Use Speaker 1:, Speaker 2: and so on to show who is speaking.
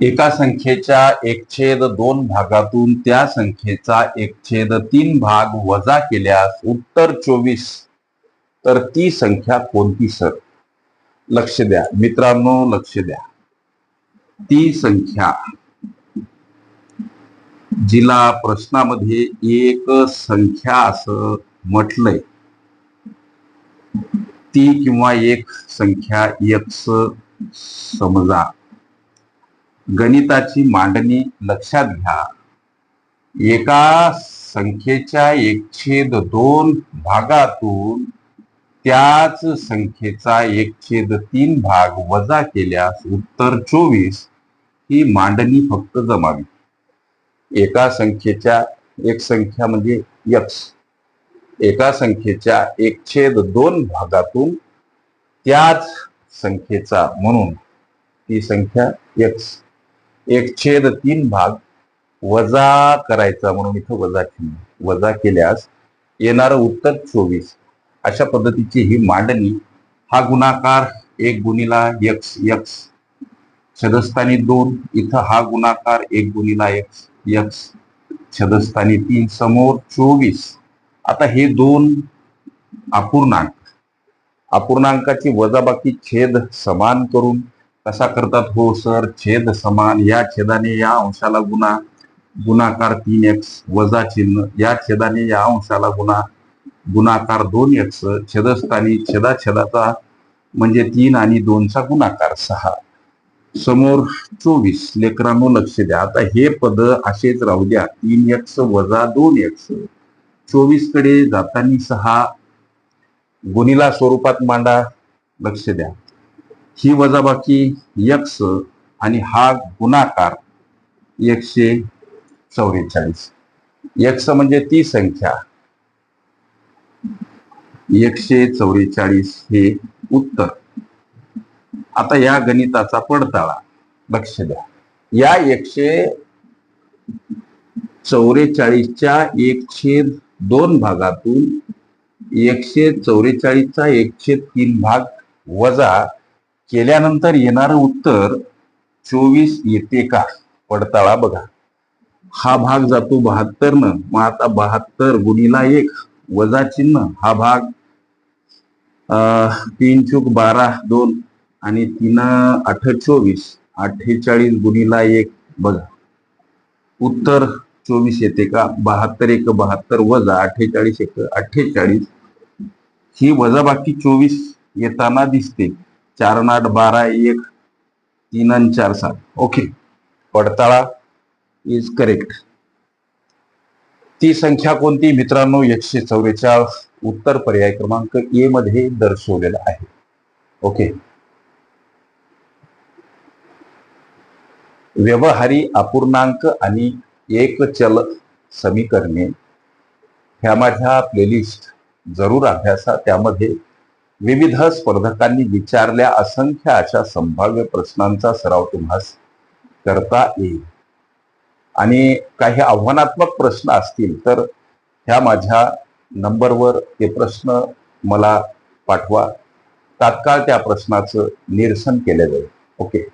Speaker 1: एका संख्येच्या एक छेद दोन भागातून त्या संख्येचा एक छेद तीन भाग वजा केल्यास उत्तर चोवीस. तर ती संख्या कोणती सर? लक्ष द्या. मित्रांनो लक्ष द्या. ती संख्या जिला प्रश्नामध्ये एक संख्या असं म्हटलंय. ती किंवा एक संख्या एक्स समजा गणिताची मांडणी लक्षात घ्या. एका संख्येच्या एक छेद दोन भागातून त्याच संख्येचा एक छेद तीन भाग वजा केल्यास उत्तर चोवीस ही मांडणी फक्त जमावी. एका संख्येच्या एक संख्या म्हणजे यक्स. एका संख्येच्या एक छेद दोन भागातून त्याच संख्येचा म्हणून ती संख्या यक्स एक छेद तीन भाग वजा करायचा म्हणून इथं वजा चिन्ह वजा केल्यास येणारं उत्तर चोवीस. अशा पद्धतीची ही मांडणी हा गुणाकार एक गुणिला यक्स यक्स छदस्थानी दोन इथं हा गुणाकार एक गुणिला एक्स यक्स छदस्थानी तीन समोर चोवीस. आता हे दोन अपूर्णांक अपूर्णांकाची वजाबाकी छेद समान करून कसा करतात? हो सर छेद समान. या छेदाने या अंशाला गुणा. गुणाकार तीन एक्स वजा चिन्ह. या छेदाने या अंशाला गुणा. गुणाकार दोन एक्स छेदस्थानी छेदा छेदाचा म्हणजे तीन आणि दोनचा गुणाकार सहा. समोर चोवीस. लेकरांनो लक्ष द्या. आता हे पद असेच राहू द्या. तीन एक्स वजा दोन एक्स चोवीसकडे जातानी सहा. गुणीला स्वरूपात मांडा लक्ष द्या. ही वजाबाकी यक्ष आणि हा गुणाकार एकशे चौवेचाळीस यक्ष म्हणजे ती संख्या. एकशे चौवेचाळीस हे उत्तर. आता या गणिताचा पडताळा. लक्ष द्या. या एकशे चौवेचाळीसच्या एक छेद दोन भागातून एकशे चौवेचाळीसचा एकशे तीन भाग वजा केल्यानंतर येणारं उत्तर चोवीस येते का? पडताळा बघा. हा भाग जातो बहात्तर न मग आता बहात्तर गुणीला एक वजा चिन्ह हा भाग अं, तीन चूक बारा दोन आणि तीन आठ चोवीस. अठ्ठेचाळीस गुणीला एक बघा. उत्तर चोवीस येते का? बहात्तर एक बहात्तर वजा अठ्ठेचाळीस एक अठ्ठेचाळीस. ही वजाबाकी चोवीस येताना दिसते. चार नाट आठ बारा एक तीन आणि चार सात. ओके पडताळा इज करेक्ट ती संख्या कोणती? मित्रांनो एकशे चौवेचाळीस. उत्तर पर्याय क्रमांक ए मध्ये दर्शवलेला आहे. ओके व्यवहारी अपूर्णांक आणि एक चल समीकरणे ह्या माझ्या प्लेलिस्ट जरूर अभ्यासा. त्यामध्ये विविध स्पर्धकांनी विचारल्या असंख्य अशा संभाव्य प्रश्नांचा सराव तुम्हास करता येईल. आणि काही आव्हानात्मक प्रश्न असतील तर ह्या माझ्या नंबरवर ते प्रश्न मला पाठवा. तात्काळ त्या प्रश्नाचं निरसन केलं जाईल. ओके.